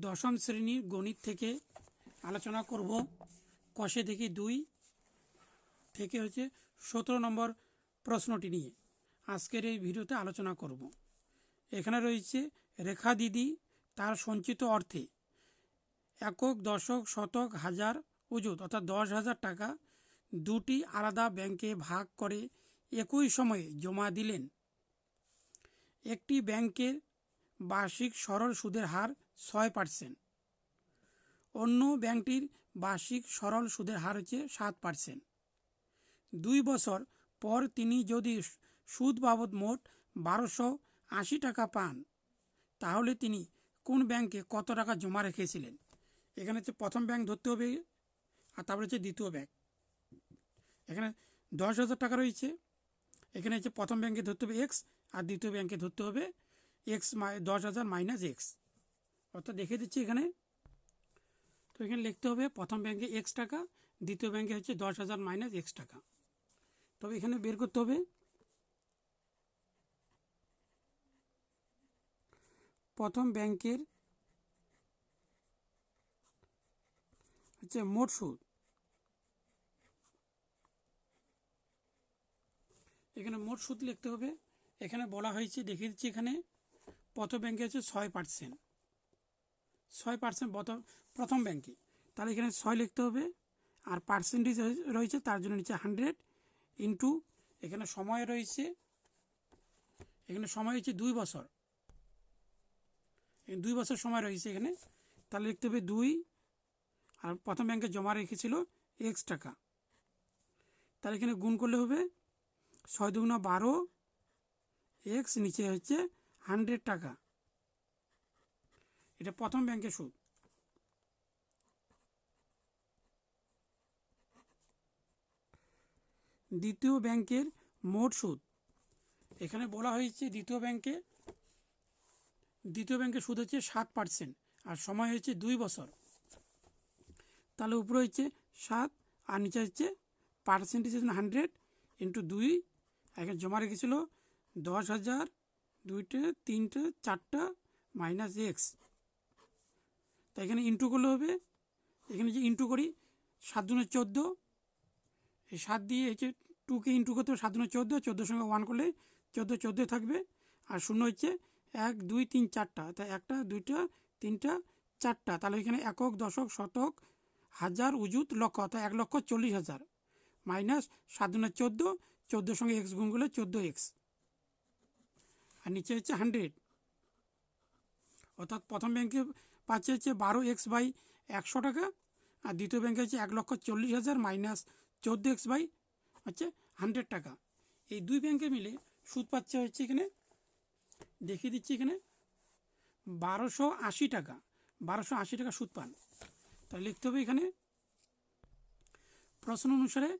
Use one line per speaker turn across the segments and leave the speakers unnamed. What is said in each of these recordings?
দশম শ্রেণির গণিত থেকে আলোচনা করব। কষে থেকে দুই থেকে হচ্ছে সতেরো নম্বর প্রশ্নটি নিয়ে। আজকের এই ভিডিওতে আলোচনা করব। এখানে রয়েছে রেখা দিদি তার সঞ্চিত অর্থে একক, দশক, শতক, হাজার উজুত অর্থাৎ দশ হাজার টাকা দুটি আলাদা ব্যাংকে ভাগ করে একই সময়ে জমা দিলেন। একটি ব্যাংকের বার্ষিক সরল সুদের হার ছয় পার্সেন্ট অন্য ব্যাংকটির বার্ষিক সরল সুদের হার হচ্ছে সাত পার্সেন্ট দুই বছর পর তিনি যদি সুদ বাবদ মোট বারোশো আশি টাকা পান, তাহলে তিনি কোন ব্যাংকে কত টাকা জমা রেখেছিলেন? এখানে হচ্ছে প্রথম ব্যাংক ধরতে হবে, আর তারপরে হচ্ছে দ্বিতীয় ব্যাংক। এখানে দশ হাজার টাকা রয়েছে। এখানে হচ্ছে প্রথম ব্যাংকে ধরতে হবে এক্স আর দ্বিতীয় ব্যাংকে ধরতে হবে এক্স দশ হাজার মাইনাস এক্স অর্থাৎ দেখে দিচ্ছি এখানে। তো এখানে লিখতে হবে, প্রথম ব্যাংকে এক্স টাকা, দ্বিতীয় ব্যাংকে হচ্ছে দশ হাজার মাইনাস এক্স টাকা। তবে এখানে বের করতে হবে, প্রথম ব্যাংকের হচ্ছে মোট সুদ। এখানে মোট সুদ লিখতে হবে, এখানে বলা হয়েছে, দেখিয়ে দিচ্ছি এখানে, প্রথম ব্যাংকে হচ্ছে ছয় পার্সেন্ট ছয় পার্সেন্ট প্রথম প্রথম ব্যাংকে তাহলে এখানে ছয় লিখতে হবে, আর পার্সেন্টেজ রয়েছে, তার জন্য নিচে হান্ড্রেড ইন্টু এখানে সময় রয়েছে, এখানে সময় হচ্ছে দুই বছর। দুই বছর সময় রয়েছে এখানে, তাহলে লিখতে হবে দুই, আর প্রথম ব্যাংকে জমা রেখেছিল এক্স টাকা। তাহলে এখানে গুণ করলে হবে ছয় দুগুণা বারো এক্স নিচে হচ্ছে হান্ড্রেড টাকা। এটা প্রথম ব্যাংকের সুদ। দ্বিতীয় ব্যাংকের মোট সুদ। এখানে বলা হয়েছে দ্বিতীয় ব্যাংকে, দ্বিতীয় ব্যাংকের সুদ হচ্ছে সাত পার্সেন্ট আর সময় হচ্ছে দুই বছর। তাহলে উপরে হচ্ছে সাত আর নিচে হচ্ছে পার্সেন্টেজ হান্ড্রেড ইন্টু দুই। এখানে জমা রেখেছিল দশ হাজার, দুইটা, তিনটা, চারটা মাইনাস এক্স তা এখানে ইন্টু করলে হবে। এখানে যে ইন্টু করি, সাত দুনে চোদ্দ। এই সাত দিয়ে হচ্ছে টুকে ইন্টু করতে হবে, সাত দুনে চোদ্দ, চোদ্দোর সঙ্গে ওয়ান করলে চোদ্দ চোদ্দ থাকবে। আর শূন্য হচ্ছে এক, দুই, তিন, চারটা। তাই একটা, দুইটা, তিনটা, চারটা। তাহলে এখানে একক, দশক, শতক, হাজার, উজুত, লক্ষ। অর্থাৎ এক লক্ষ চল্লিশ হাজার। মাইনাস সাত দুনে চোদ্দ, চোদ্দোর সঙ্গে এক্স গুণ করলে চোদ্দ এক্স আর নিচে হচ্ছে হান্ড্রেড অর্থাৎ প্রথম ব্যাংকে পাচ্ছে হচ্ছে বারো এক্স বাই একশো টাকা, আর দ্বিতীয় ব্যাংকে হচ্ছে এক লক্ষ চল্লিশ হাজার মাইনাস চোদ্দ এক্স বাই হচ্ছে হান্ড্রেড টাকা। এই দুই ব্যাংকে মিলে সুদ পাচ্ছে হচ্ছে এখানে, দেখিয়ে দিচ্ছি এখানে, বারোশো আশি টাকা, বারোশো আশি টাকা সুদ পান। তাহলে লিখতে হবে এখানে, প্রশ্ন অনুসারে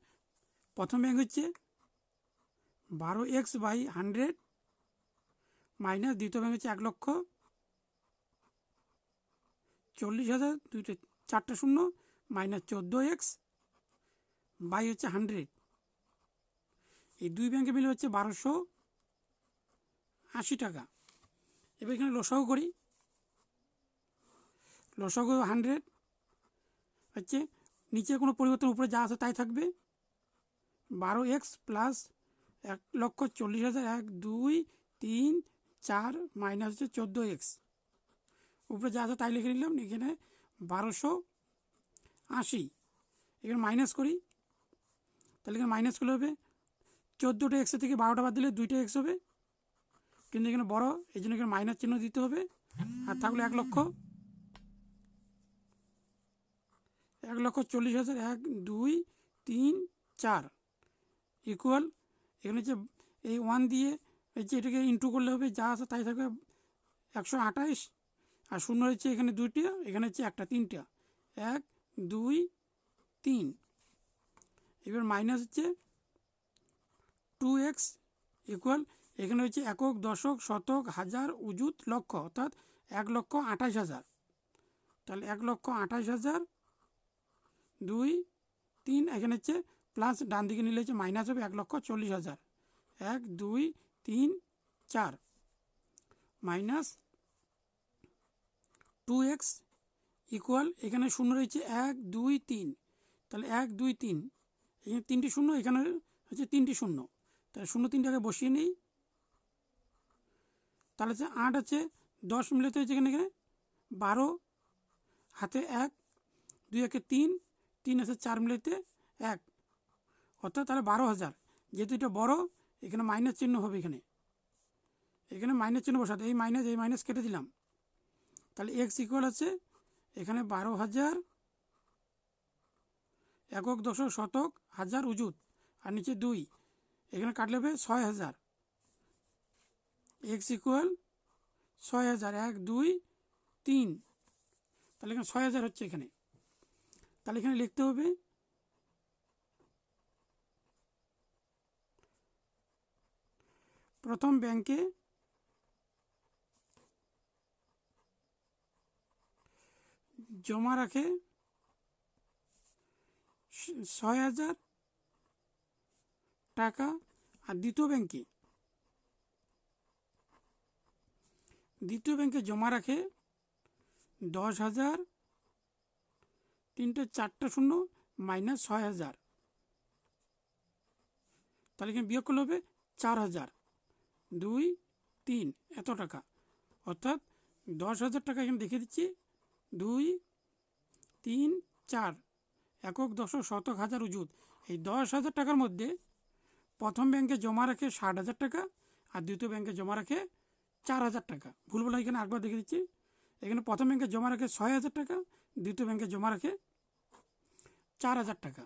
প্রথম ব্যাংক হচ্ছে বারো এক্স বাই হান্ড্রেড মাইনাস দ্বিতীয় ব্যাংক হচ্ছে এক লক্ষ চল্লিশ হাজার, দুইটা চারটা শূন্য, মাইনাস চোদ্দ এক্স, বাই হচ্ছে হান্ড্রেড। এই দুই ব্যাংকে মিলে হচ্ছে বারোশো আশি টাকা। এবার এখানে লসাগু করি। লসাগু হান্ড্রেড, হচ্ছে নিচে কোনো পরিবর্তন উপরে যা আছে তাই থাকবে। বারো এক্স প্লাস এক লক্ষ চল্লিশ হাজার, এক, দুই, তিন, চার, মাইনাস হচ্ছে চোদ্দ এক্স। উপরে যা আছে তাই লিখে নিলাম এখানে বারোশো আশি। এখানে মাইনাস করি। তাহলে এখানে মাইনাস করলে হবে, চোদ্দোটা এক্সের থেকে বারোটা বাদ দিলে দুইটা এক্স হবে। কিন্তু এখানে বড়, এই জন্য এখানে মাইনাস চিহ্ন দিতে হবে। আর থাকল এক লক্ষ। এক লক্ষ চল্লিশ হাজার এক, দুই, তিন, চার। ইকুয়াল এখানে হচ্ছে এই ওয়ান দিয়ে, এই যে এটাকে ইন্টু করলে হবে, যা আছে তাই থাকবে একশো আঠাইশ আর শূন্য হচ্ছে এখানে দুইটা, এখানে হচ্ছে একটা, তিনটা। এক, দুই, তিন। এবার মাইনাস হচ্ছে টু এক্স ইকুয়াল এখানে হচ্ছে একক, দশক, শতক, হাজার, উজুত, লক্ষ, অর্থাৎ এক লক্ষ আঠাশ হাজার। তাহলে এক লক্ষ আঠাশ হাজার, দুই, তিন, এখানে হচ্ছে প্লাস ডান দিকে নিলে হচ্ছে মাইনাস হবে এক লক্ষ চল্লিশ হাজার। এক, দুই, তিন, চার। মাইনাস টু এক্স ইকুয়াল এখানে শূন্য রয়েছে এক, দুই, তিন। তাহলে এক, দুই, তিন। এখানে তিনটি শূন্য, এখানে হচ্ছে তিনটি শূন্য। তাহলে শূন্য তিনটাকে বসিয়ে নিই। তাহলে হচ্ছে আট আছে, দশ মিলাতে হচ্ছে এখানে এখানে বারো। হাতে এক, দুই একে তিন তিন আছে চার মিলাতে এক। অর্থাৎ তাহলে বারো হাজার। যেহেতু এটা বড়, এখানে মাইনাস চিহ্ন হবে এখানে। এখানে মাইনাস চিহ্ন বসাতে, এই মাইনাস এই মাইনাস কেটে দিলাম। তাহলে এক্স ইকুয়াল আছে এখানে বারো হাজার একক দশক শতক হাজার উজুত, আর নিচে দুই। এখানে কাটলে হবে ছয় হাজার। এক্স ইকুয়াল ছয় হাজার, এক, দুই, তিন। তাহলে এখানে ছয় হাজার হচ্ছে এখানে। তাহলে এখানে লিখতে হবে প্রথম ব্যাংকে জমা রাখে ছয় হাজার টাকা আর দ্বিতীয় ব্যাংকে। দ্বিতীয় ব্যাংকে জমা রাখে দশ হাজার তিনটে চারটে শূন্য মাইনাস ছয় হাজার। তাহলে এখানে বিয়োগ করলে হবে চার হাজার। দুই, তিন, এত টাকা। অর্থাৎ দশ হাজার টাকা এখানে দেখে দিচ্ছি। দুই তিন চার একক দশক শতক হাজার উজুত এই দশ হাজার টাকার মধ্যে প্রথম ব্যাংকে জমা রাখে ষাট হাজার টাকা আর দ্বিতীয় ব্যাংকে জমা রাখে চার হাজার টাকা। ভুল বলে এখানে একবার দেখে দিচ্ছি। এখানে প্রথম ব্যাংকে জমা রাখে ছয় হাজার টাকা, দ্বিতীয় ব্যাংকে জমা রাখে চার হাজার টাকা।